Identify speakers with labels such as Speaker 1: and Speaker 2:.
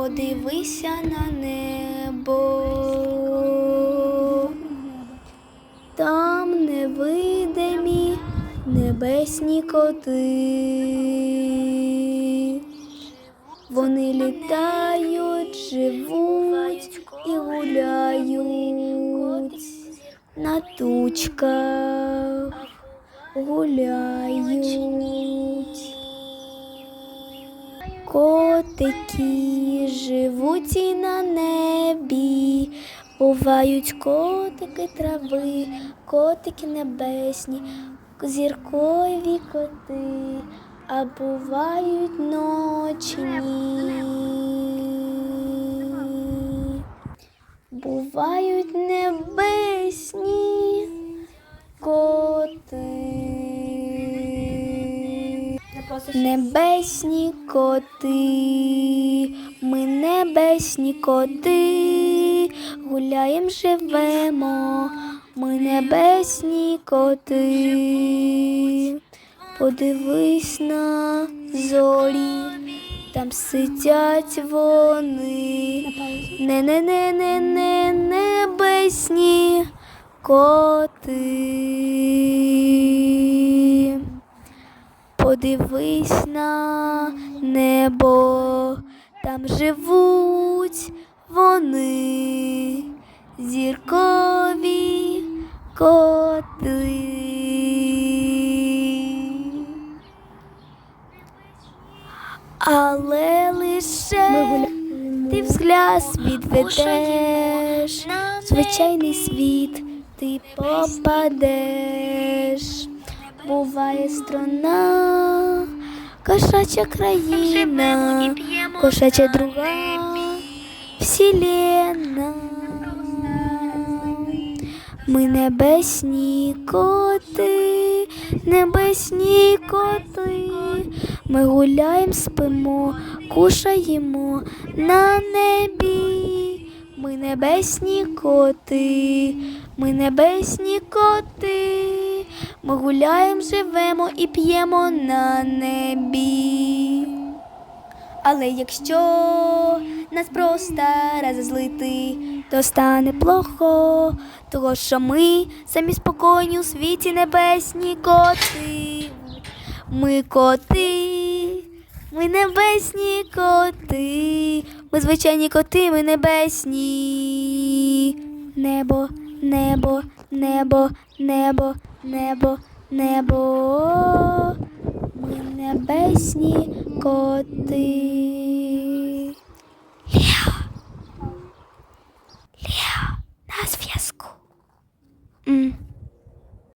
Speaker 1: Подивися на небо. Там невидимі небесні коти. Вони літають, живуть і гуляють на тучках, гуляють. Котики живуть і на небі, бувають котики трави, котики небесні, зіркові коти, а бувають ночні. Бувають небесні коти. Небесні коти, ми небесні коти, гуляєм живемо, ми небесні коти. Подивись на зорі, там сидять вони. Не-не-не-не-не небесні коти. Подивись на небо, там живуть вони, зіркові коти. Але лише ти взгляд відведеш, звичайний світ ти попадеш. Буває страна, кошача країна, кошача друга вселенна. Ми небесні коти, небесні коти. Ми гуляємо, спимо, кушаємо на небі. Ми небесні коти, ми небесні коти. Ми гуляємо, живемо і п'ємо на небі. Але якщо нас просто розозлити, то стане плохо, того що ми самі спокійні у світі небесні коти. Ми коти, ми небесні коти, ми звичайні коти, ми небесні. Небо, небо, небо, небо, небо, небо. Ми небесні коти.